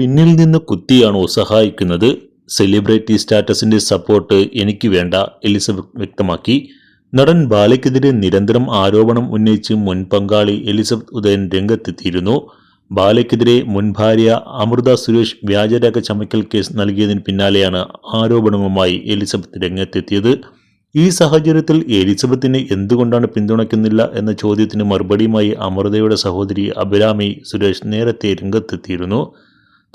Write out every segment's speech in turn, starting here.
പിന്നിൽ നിന്ന് കുത്തിയാണോ സഹായിക്കുന്നത് സെലിബ്രിറ്റി സ്റ്റാറ്റസിന്റെ സപ്പോർട്ട് എനിക്ക് വേണ്ട എലിസബത്ത് വ്യക്തമാക്കി. നടൻ ബാലയ്ക്കെതിരെ നിരന്തരം ആരോപണം ഉന്നയിച്ച് മുൻ പങ്കാളി എലിസബത്ത് ഉദയൻ രംഗത്തെത്തിയിരുന്നു. ബാലയ്ക്കെതിരെ മുൻ ഭാര്യ അമൃത സുരേഷ് വ്യാജരേഖ ചമയ്ക്കൽ കേസ് നൽകിയതിന് പിന്നാലെയാണ് ആരോപണവുമായി എലിസബത്ത് രംഗത്തെത്തിയത്. ഈ സാഹചര്യത്തിൽ എലിസബത്തിനെ എന്തുകൊണ്ടാണ് പിന്തുണയ്ക്കുന്നില്ല എന്ന ചോദ്യത്തിന് മറുപടിയുമായി അമൃതയുടെ സഹോദരി അഭിരാമി സുരേഷ് നേരത്തെ രംഗത്തെത്തിയിരുന്നു.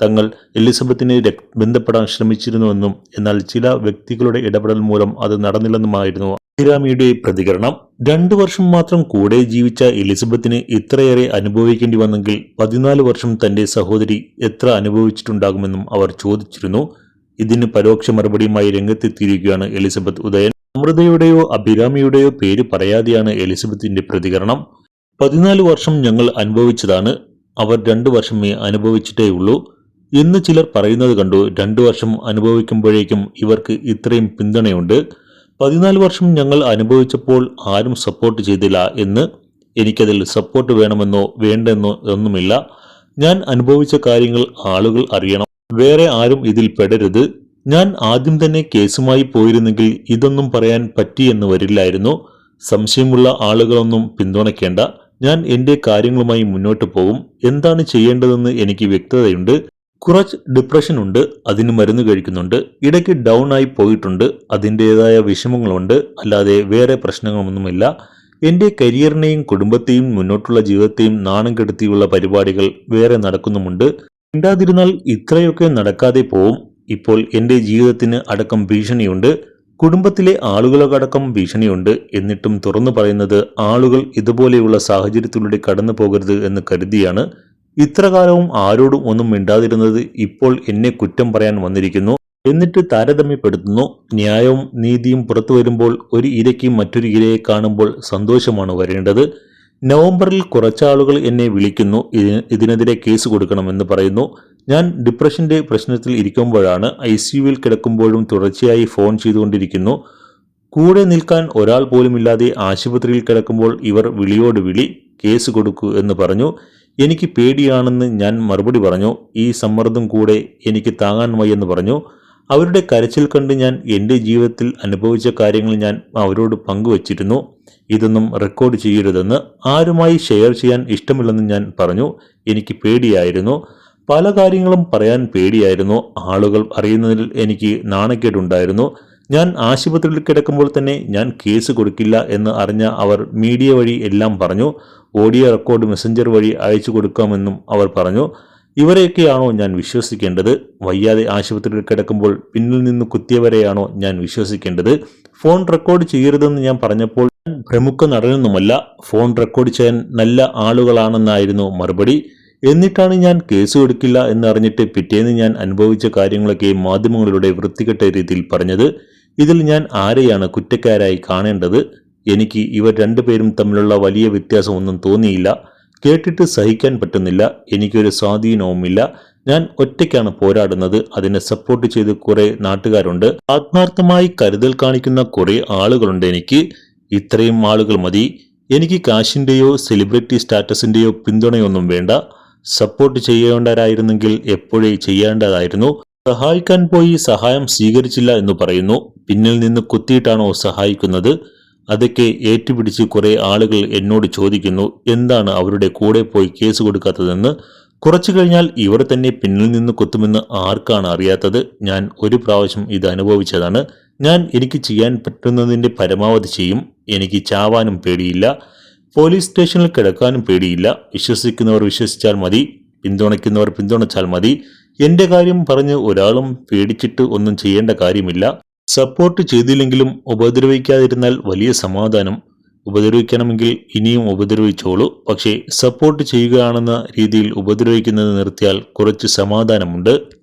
തങ്ങൾ എലിസബത്തിനെ ബന്ധപ്പെടാൻ ശ്രമിച്ചിരുന്നുവെന്നും എന്നാൽ ചില വ്യക്തികളുടെ ഇടപെടൽ മൂലം അത് നടന്നില്ലെന്നുമായിരുന്നു അഭിരാമിയുടെ പ്രതികരണം. രണ്ടു വർഷം മാത്രം കൂടെ ജീവിച്ച എലിസബത്തിന് ഇത്രയേറെ അനുഭവിക്കേണ്ടി വന്നെങ്കിൽ പതിനാല് വർഷം തന്റെ സഹോദരി എത്ര അനുഭവിച്ചിട്ടുണ്ടാകുമെന്നും അവർ ചോദിച്ചിരുന്നു. ഇതിന് പരോക്ഷ മറുപടിയുമായി രംഗത്തെത്തിയിരിക്കുകയാണ് എലിസബത്ത് ഉദയൻ. അമൃതയുടെയോ അഭിരാമിയുടെയോ പേര് പറയാതെയാണ് എലിസബത്തിന്റെ പ്രതികരണം. പതിനാല് വർഷം ഞങ്ങൾ അനുഭവിച്ചതാണ്. അവർ രണ്ടു വർഷമേ അനുഭവിച്ചിട്ടേ എന്ന് ചിലർ പറയുന്നത് കണ്ടു രണ്ടു വർഷം അനുഭവിക്കുമ്പോഴേക്കും ഇവർക്ക് ഇത്രയും പിന്തുണയുണ്ട്. പതിനാല് വർഷം ഞങ്ങൾ അനുഭവിച്ചപ്പോൾ ആരും സപ്പോർട്ട് ചെയ്തില്ല എന്ന് എനിക്കതിൽ സപ്പോർട്ട് വേണമെന്നോ വേണ്ടെന്നോ ഒന്നുമില്ല. ഞാൻ അനുഭവിച്ച കാര്യങ്ങൾ ആളുകൾ അറിയണം. വേറെ ആരും ഇതിൽ പെടരുത്. ഞാൻ ആദ്യം തന്നെ കേസുമായി പോയിരുന്നെങ്കിൽ ഇതൊന്നും പറയാൻ പറ്റിയെന്ന് വരില്ലായിരുന്നു. സംശയമുള്ള ആളുകളൊന്നും പിന്തുണയ്ക്കേണ്ട. ഞാൻ എന്റെ കാര്യങ്ങളുമായി മുന്നോട്ട് പോകും. എന്താണ് ചെയ്യേണ്ടതെന്ന് എനിക്ക് വ്യക്തതയുണ്ട്. കുറച്ച് ഡിപ്രഷൻ ഉണ്ട് അതിന് മരുന്ന് കഴിക്കുന്നുണ്ട് ഇടയ്ക്ക് ഡൗൺ ആയി പോയിട്ടുണ്ട് അതിന്റേതായ വിഷമങ്ങളുണ്ട് അല്ലാതെ വേറെ പ്രശ്നങ്ങളൊന്നുമില്ല. എന്റെ കരിയറിനെയും കുടുംബത്തെയും മുന്നോട്ടുള്ള ജീവിതത്തെയും നാണം കെടുത്തിയുള്ള പരിപാടികൾ വേറെ നടക്കുന്നുമുണ്ട്. മിണ്ടാതിരുന്നാൽ ഇത്രയൊക്കെ നടക്കാതെ പോവും. ഇപ്പോൾ എന്റെ ജീവിതത്തിന് അടക്കം ഭീഷണിയുണ്ട്. കുടുംബത്തിലെ ആളുകളടക്കം ഭീഷണിയുണ്ട്. എന്നിട്ടും തുറന്നു പറയുന്നത് ആളുകൾ ഇതുപോലെയുള്ള സാഹചര്യത്തിലൂടെ കടന്നു പോകരുത് എന്ന് കരുതിയാണ് ഇത്രകാലവും ആരോടും ഒന്നും മിണ്ടാതിരുന്നത് ഇപ്പോൾ എന്നെ കുറ്റം പറയാൻ വന്നിരിക്കുന്നു. എന്നിട്ട് താരതമ്യപ്പെടുത്തുന്നു. ന്യായവും നീതിയും പുറത്തു വരുമ്പോൾ ഒരു ഇരയ്ക്ക് മറ്റൊരു ഇരയെ കാണുമ്പോൾ സന്തോഷമാണ് വരേണ്ടത്. നവംബറിൽ കുറച്ചാളുകൾ എന്നെ വിളിക്കുന്നു. ഇതിന് ഇതിനെതിരെ കേസ് കൊടുക്കണമെന്ന് പറയുന്നു. ഞാൻ ഡിപ്രഷന്റെ പ്രശ്നത്തിൽ ഇരിക്കുമ്പോഴാണ് ഐ സിയുവിൽ കിടക്കുമ്പോഴും തുടർച്ചയായി ഫോൺ ചെയ്തുകൊണ്ടിരിക്കുന്നു. കൂടെ നിൽക്കാൻ ഒരാൾ പോലുമില്ലാതെ ആശുപത്രിയിൽ കിടക്കുമ്പോൾ ഇവർ വിളിയോട് വിളി കേസ് കൊടുക്കൂ എന്ന് പറഞ്ഞു. എനിക്ക് പേടിയാണെന്ന് ഞാൻ മറുപടി പറഞ്ഞു. ഈ സമ്മർദ്ദം കൂടെ എനിക്ക് താങ്ങാൻ വയ്യെന്ന് പറഞ്ഞു. അവരുടെ കരച്ചിൽ കണ്ട് ഞാൻ എന്റെ ജീവിതത്തിൽ അനുഭവിച്ച കാര്യങ്ങൾ ഞാൻ അവരോട് പങ്കുവച്ചിരുന്നു. ഇതൊന്നും റെക്കോർഡ് ചെയ്യരുതെന്ന് ആരുമായി ഷെയർ ചെയ്യാൻ ഇഷ്ടമില്ലെന്ന് ഞാൻ പറഞ്ഞു. എനിക്ക് പേടിയായിരുന്നു. പല കാര്യങ്ങളും പറയാൻ പേടിയായിരുന്നു. ആളുകൾ അറിയുന്നതിൽ എനിക്ക് നാണക്കേടുണ്ടായിരുന്നു. ഞാൻ ആശുപത്രിയിൽ കിടക്കുമ്പോൾ തന്നെ ഞാൻ കേസ് കൊടുക്കില്ല എന്ന് അറിഞ്ഞ അവർ മീഡിയ വഴി എല്ലാം പറഞ്ഞു. ഓഡിയോ റെക്കോർഡ് മെസ്സഞ്ചർ വഴി അയച്ചു കൊടുക്കാമെന്നും അവർ പറഞ്ഞു. ഇവരെയൊക്കെയാണോ ഞാൻ വിശ്വസിക്കേണ്ടത്? വയ്യാതെ ആശുപത്രിയിൽ കിടക്കുമ്പോൾ പിന്നിൽ നിന്ന് കുത്തിയവരെയാണോ ഞാൻ വിശ്വസിക്കേണ്ടത്? ഫോൺ റെക്കോർഡ് ചെയ്യരുതെന്ന് ഞാൻ പറഞ്ഞപ്പോൾ പ്രമുഖ നടനൊന്നുമല്ല ഫോൺ റെക്കോർഡ് ചെയ്യാൻ നല്ല ആളുകളാണെന്നായിരുന്നു മറുപടി. എന്നിട്ടാണ് ഞാൻ കേസ് കൊടുക്കില്ല എന്നറിഞ്ഞിട്ട് പിറ്റേന്ന് ഞാൻ അനുഭവിച്ച കാര്യങ്ങളൊക്കെ മാധ്യമങ്ങളുടെ വൃത്തികെട്ട രീതിയിൽ പറഞ്ഞത് ഇതിൽ ഞാൻ ആരെയാണ് കുറ്റക്കാരായി കാണേണ്ടത് എനിക്ക് ഇവർ രണ്ടുപേരും തമ്മിലുള്ള വലിയ വ്യത്യാസമൊന്നും തോന്നിയില്ല കേട്ടിട്ട് സഹിക്കാൻ പറ്റുന്നില്ല എനിക്കൊരു സ്വാധീനവുമില്ല ഞാൻ ഒറ്റയ്ക്കാണ് പോരാടുന്നത് അതിനെ സപ്പോർട്ട് ചെയ്ത് കുറേ നാട്ടുകാരുണ്ട്. ആത്മാർത്ഥമായി കരുതൽ കാണിക്കുന്ന കുറേ ആളുകളുണ്ട് എനിക്ക്. ഇത്രയും ആളുകൾ മതി. എനിക്ക് കാശിന്റെയോ സെലിബ്രിറ്റി സ്റ്റാറ്റസിന്റെയോ പിന്തുണയൊന്നും വേണ്ട. സപ്പോർട്ട് ചെയ്യേണ്ടവരായിരുന്നെങ്കിൽ എപ്പോഴേ ചെയ്യേണ്ടതായിരുന്നു. സഹായിക്കാൻ പോയി സഹായം സ്വീകരിച്ചില്ല എന്ന് പറയുന്നു. പിന്നിൽ നിന്ന് കുത്തിയിട്ടാണോ സഹായിക്കുന്നത്? അതൊക്കെ ഏറ്റുപിടിച്ച് കുറെ ആളുകൾ എന്നോട് ചോദിക്കുന്നു. എന്താണ് അവരുടെ കൂടെ പോയി കേസ് കൊടുക്കാത്തതെന്ന്? കുറച്ചു കഴിഞ്ഞാൽ ഇവർ തന്നെ പിന്നിൽ നിന്ന് കുത്തുമെന്ന് ആർക്കാണ് അറിയാത്തത്? ഞാൻ ഒരു പ്രാവശ്യം ഇത് അനുഭവിച്ചതാണ്. ഞാൻ എനിക്ക് ചെയ്യാൻ പറ്റുന്നതിന്റെ പരമാവധി ചെയ്യും. എനിക്ക് ചാവാനും പേടിയില്ല. പോലീസ് സ്റ്റേഷനിൽ കിടക്കാനും പേടിയില്ല. വിശ്വസിക്കുന്നവർ വിശ്വസിച്ചാൽ മതി പിന്തുണയ്ക്കുന്നവർ പിന്തുണച്ചാൽ മതി. എന്റെ കാര്യം പറഞ്ഞ് ഒരാളും പേടിച്ചിട്ട് ഒന്നും ചെയ്യേണ്ട കാര്യമില്ല. സപ്പോർട്ട് ചെയ്തില്ലെങ്കിലും ഉപദ്രവിക്കാതിരുന്നാൽ വലിയ സമാധാനം. ഉപദ്രവിക്കണമെങ്കിൽ ഇനിയും ഉപദ്രവിച്ചോളൂ. പക്ഷേ സപ്പോർട്ട് ചെയ്യുകയാണെന്ന രീതിയിൽ ഉപദ്രവിക്കുന്നത് നിർത്തിയാൽ കുറച്ച് സമാധാനമുണ്ട്.